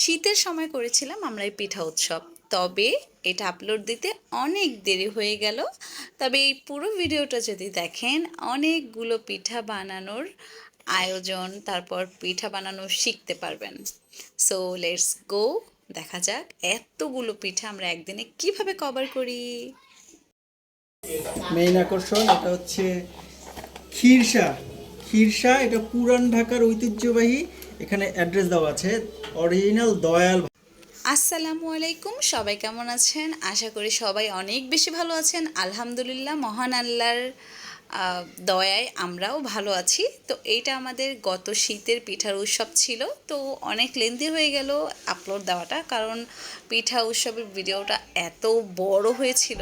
শীতের সময় করেছিলাম আমরা এই পিঠা উৎসব। তবে এটা আপলোড দিতে অনেক দেরি হয়ে গেল। তবে এই পুরো ভিডিওটা যদি দেখেন, অনেকগুলো পিঠা বানানোর আয়োজন, তারপর পিঠা বানানো শিখতে পারবেন। সো লেটস গো দেখা যাক এতগুলো পিঠা আমরা একদিনে কীভাবে কভার করি। মেইন আকর্ষণ, এটা হচ্ছে ক্ষীরসা। ক্ষীরসা, এটা পুরান ঢাকার ঐতিহ্যবাহী এখানে অ্যাড্রেস দেওয়া আছে, অরিজিনাল দয়াল আসসালামু আলাইকুম, সবাই কেমন আছেন? আশা করি সবাই অনেক বেশি ভালো আছেন। আলহামদুলিল্লাহ, মহান আল্লাহর দয়ায় আমরাও ভালো আছি। তো এইটা আমাদের গত শীতের পিঠার উৎসব ছিল, তো অনেক লেন্দি হয়ে গেল আপলোড দেওয়াটা। কারণ পিঠা উৎসবের ভিডিওটা এত বড় হয়েছিল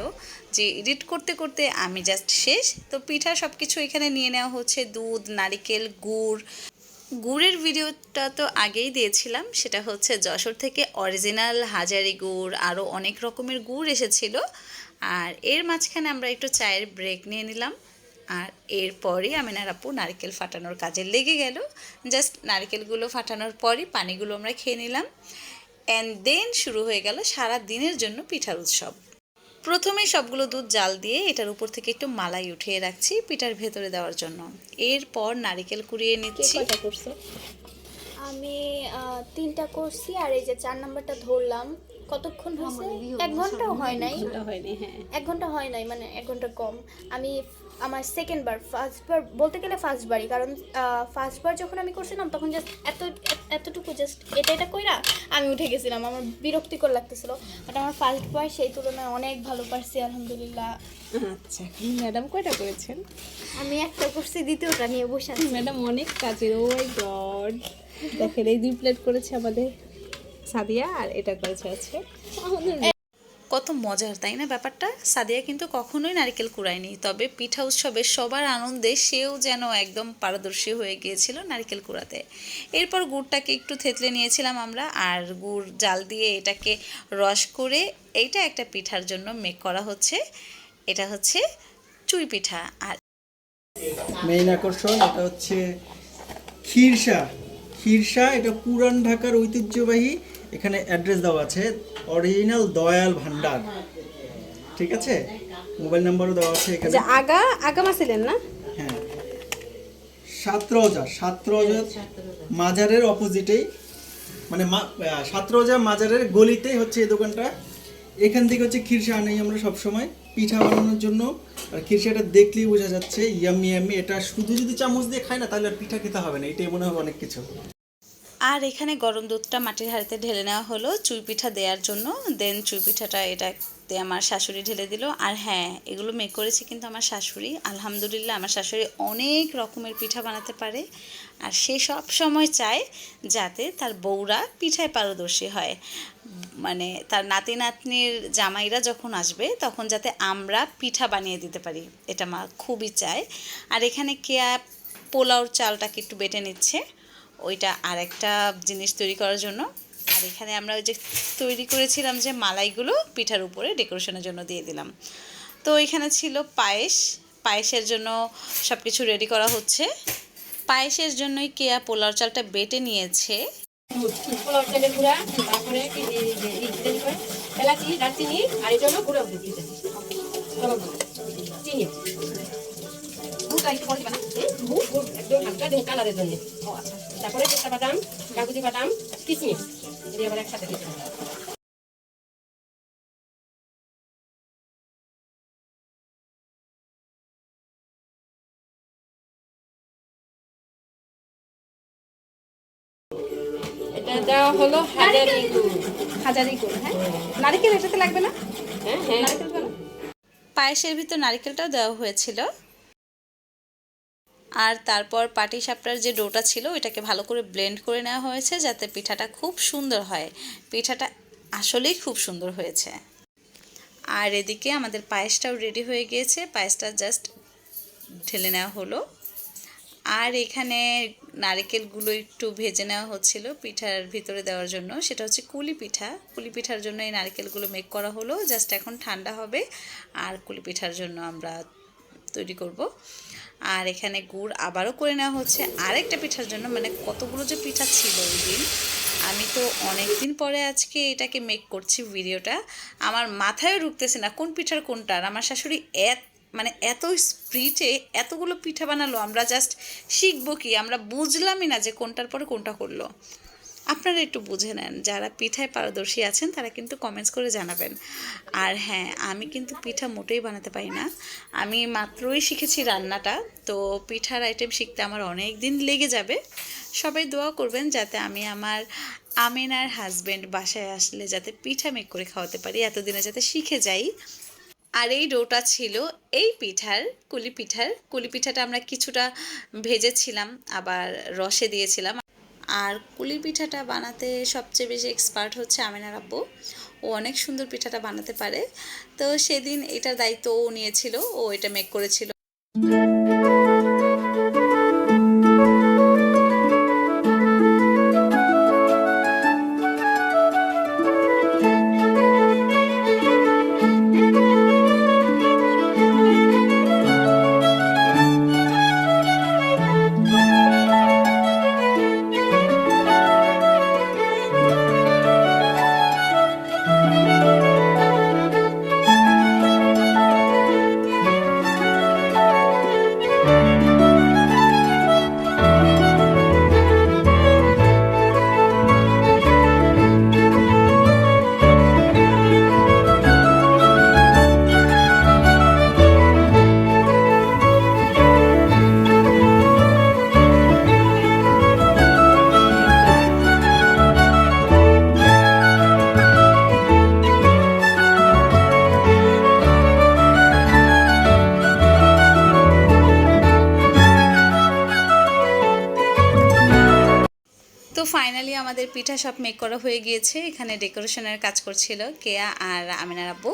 যে এডিট করতে করতে আমি জাস্ট শেষ। তো পিঠা সব কিছু এখানে নিয়ে নেওয়া হচ্ছে, দুধ, নারিকেল, গুড়। গুড়ের ভিডিওটা তো আগেই দিয়েছিলাম, সেটা হচ্ছে যশোর থেকে অরিজিনাল হাজারি গুড় আরও অনেক রকমের গুড় এসেছিল। আর এর মাঝখানে আমরা একটু চায়ের ব্রেক নিয়ে নিলাম। আর এরপরই আমিনার আপু নারকেল ফাটানোর কাজে লেগে গেল। জাস্ট নারকেলগুলো ফাটানোর পরই পানিগুলো আমরা খেয়ে নিলাম। অ্যান্ড দেন শুরু হয়ে গেল সারা দিনের জন্য পিঠার উৎসব। প্রথমে সবগুলো দুধ জাল দিয়ে এটার উপর থেকে একটু মালাই উঠিয়ে রাখছি পিঠার ভেতরে দেওয়ার জন্য। এরপর নারিকেল কুড়িয়ে নিচ্ছি। আমি আহ, তিনটা করছি আর এই যে চার নাম্বারটা ধরলাম। কতক্ষণ হয়েছে? এক ঘন্টাও হয় নাই? হ্যাঁ। এক ঘণ্টা হয় নাই মানে এক ঘণ্টা কম। আমি আমার সেকেন্ড বার ফার্স্ট বার বলতে গেলে ফার্স্ট বারই কারণ ফার্স্ট বার যখন আমি করছিলাম তখন জাস্ট এত এত- এতটুকু জাস্ট এটা এটা কইরা আমি উঠে গেছিলাম। আমার বিরক্তিকর লাগতেছিল। বাট আমার ফার্স্ট বার সেই তুলনায় অনেক ভালো পারছি আলহামদুলিল্লাহ। আচ্ছা ম্যাডাম কয়টা করেছেন? আমি একটা করছি দ্বিতীয়টা নিয়ে বসে আছি। ম্যাডাম অনেক কাজের ও মাই গড দেখেন এই দুই প্লেট করেছে আমাদের সাদিয়া আর এটা করেছে আছে আমাদের কত মজার, তাই না ব্যাপারটা? সাদিয়া কিন্তু কখনোই নারকেল কুড়ায়নি। তবে পিঠা উৎসবে সবার আনন্দে সেও যেন একদম পারদর্শী হয়ে গিয়েছিল নারকেল কুড়াতে। এরপর গুড়টাকে একটু থেতলে নিয়েছিলাম আমরা, আর গুড় জাল দিয়ে এটাকে রস করে এইটা একটা পিঠার জন্য মেক করা হচ্ছে। এটা হচ্ছে চুই পিঠা। আর মেইন আকর্ষণ, এটা হচ্ছে ক্ষীরসা। ক্ষীরসা, এটা পুরান ঢাকার ঐতিহ্যবাহী এখানে অ্যাড্রেস দেওয়া আছে অরিজিনাল দয়াল ভান্ডার। ঠিক আছে? মোবাইল নাম্বারও দেওয়া আছে এখানে। যে আগা আগামা ছিলেন না? হ্যাঁ। সাতরজা সাতরজা মাজারের অপোজিটেই মানে আহ, সাতরজা মাজারের গলিতেই হচ্ছে এই দোকানটা। এখান থেকে হচ্ছে খিরসা আনাই আমরা সবসময়। পিঠা বানানোর জন্য। আর ক্ষীরসাটা দেখলেই বোঝা যাচ্ছে ইয়ামি ইয়ামি এটা শুধু যদি চামচ দিয়ে খায় না তাহলে আর পিঠা খেতে হবে না। এটাই মনে হবে অনেক কিছু। আর এখানে গরম দুধটা মাটির হাঁড়িতে ঢেলে নেওয়া হলো। চুই পিঠা দেওয়ার জন্য। দেন চুই পিঠাটা এটাতে আমার শাশুড়ি ঢেলে দিল। আর হ্যাঁ এগুলো মেক করেছে কিন্তু আমার শাশুড়ি। আলহামদুলিল্লাহ, আমার শাশুড়ি অনেক রকমের পিঠা বানাতে পারে। আর সে সব সময় চায় যাতে তার বউরা পিঠায় পারদর্শী হয়। মানে তার নাতি নাতনির জামাইরা যখন আসবে, তখন যাতে আমরা পিঠা বানিয়ে দিতে পারি। এটা মা খুবই চায়। আর এখানে কেয়া পোলাওর চালটাকে একটু বেটে নিচ্ছে। ওইটা আরেকটা জিনিস তৈরি করার জন্য। আর এখানে আমরা ওই যে তৈরি করেছিলাম যে মালাইগুলো পিঠার উপরে ডেকোরেশনের জন্য দিয়ে দিলাম। তো এখানে ছিল পায়েস। পায়েসের জন্য সব কিছু রেডি করা হচ্ছে। পায়েসের জন্যই কেয়া পোলার চালটা বেটে নিয়েছে। পোলাও এলাচি, দারচিনি, আর এই জন্য চিনি। একটু পরে দিবা না? হুম? গুড়, গুড়, একদম হালকা দেবো কালারের জন্য। আচ্ছা। তারপরে পেস্তা বাদাম কাগজি বাদাম কিশমিশ। এটি আবার একসাথে দিতে এটা দেওয়া হলো হাজারি গুড় হাজারি করে হ্যাঁ? নারিকেল এটাতে লাগবে না? হ্যাঁ হ্যাঁ। নারিকেল পায়েসের ভিতর নারকেলটাও দেওয়া হয়েছিল। আর তারপর পাটি সাপটার যে ডোটা ছিল, ওইটাকে ভালো করে ব্লেন্ড করে নেওয়া হয়েছে যাতে পিঠাটা খুব সুন্দর হয়। পিঠাটা আসলেই খুব সুন্দর হয়েছে। আর এদিকে আমাদের পায়েসটাও রেডি হয়ে গিয়েছে। পায়েসটা জাস্ট ঢেলে নেওয়া হলো। আর এখানে নারকেলগুলো একটু ভেজে নেওয়া হচ্ছিল পিঠার ভিতরে দেওয়ার জন্য। সেটা হচ্ছে কুলি পিঠা। কুলি পিঠার জন্য এই নারকেলগুলো মেক করা হলো। জাস্ট এখন ঠান্ডা হবে। আর কুলি পিঠার জন্য আমরা তৈরি করব। আর এখানে গুড় আবারও করে নেওয়া হচ্ছে। আরেকটা পিঠার জন্য মানে কতগুলো যে পিঠা ছিল ওই দিন, আমি তো অনেক দিন পরে আজকে এটাকে মেক করছি ভিডিওটা। আমার মাথায় ঢুকতেছে না কোন পিঠার কোনটা। আর আমার শাশুড়ি এত মানে এত স্প্রিটে এতগুলো পিঠা বানালো, আমরা জাস্ট শিখব কি? আমরা বুঝলামই না যে কোনটার পরে কোনটা করল। আপনারা একটু বুঝে নেন, যারা পিঠায় পারদর্শী আছেন তারা কিন্তু কমেন্টস করে জানাবেন। আর হ্যাঁ আমি কিন্তু পিঠা মোটেই বানাতে পারি না। আমি মাত্রই শিখেছি রান্নাটা, তো পিঠার আইটেম শিখতে আমার অনেক দিন লেগে যাবে। সবাই দোয়া করবেন যাতে আমি আমার আমিনার হাজব্যান্ড বাসায় আসলে যাতে পিঠা মেক করে খাওয়াতে পারি, এতদিনে যাতে শিখে যাই। আর এই ডোটা ছিল এই পিঠার, কুলি পিঠার। কুলি পিঠাটা আমরা কিছুটা ভেজেছিলাম, আবার রসে দিয়েছিলাম। আর কুলি পিঠাটা বানাতে সবচেয়ে বেশি এক্সপার্ট হচ্ছে আমিনার আব্বু। ও অনেক সুন্দর পিঠাটা বানাতে পারে। তো সেদিন এটার দায়িত্ব ও নিয়েছিল, ও এটা মেক করেছিল। ফাইনালি আমাদের পিঠা সব মেক করা হয়ে গিয়েছে। এখানে ডেকোরেশনের কাজ করছিল কেয়া আর আমিনার আব্বু।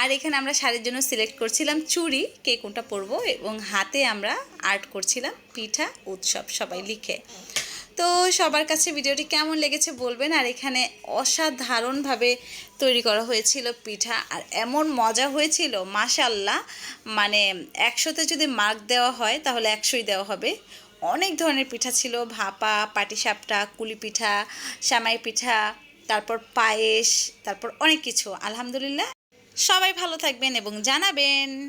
আর এখানে আমরা শাড়ির জন্য সিলেক্ট করছিলাম চুড়ি, কে কোনটা পরবো এবং হাতে আমরা আর্ট করছিলাম পিঠা উৎসব সবাই লিখে। তো সবার কাছে ভিডিওটি কেমন লেগেছে বলবেন। আর এখানে অসাধারণভাবে তৈরি করা হয়েছিল পিঠা। আর এমন মজা হয়েছিল মাশাল্লাহ মানে একশোতে যদি মার্ক দেওয়া হয় তাহলে একশোই দেওয়া হবে। অনেক ধরনের পিঠা ছিল। ভাপা, পাটিসাপটা কুলি পিঠা সামাই পিঠা, তারপর পায়েস, তারপর অনেক কিছু। আলহামদুলিল্লাহ। সবাই ভালো থাকবেন এবং জানাবেন।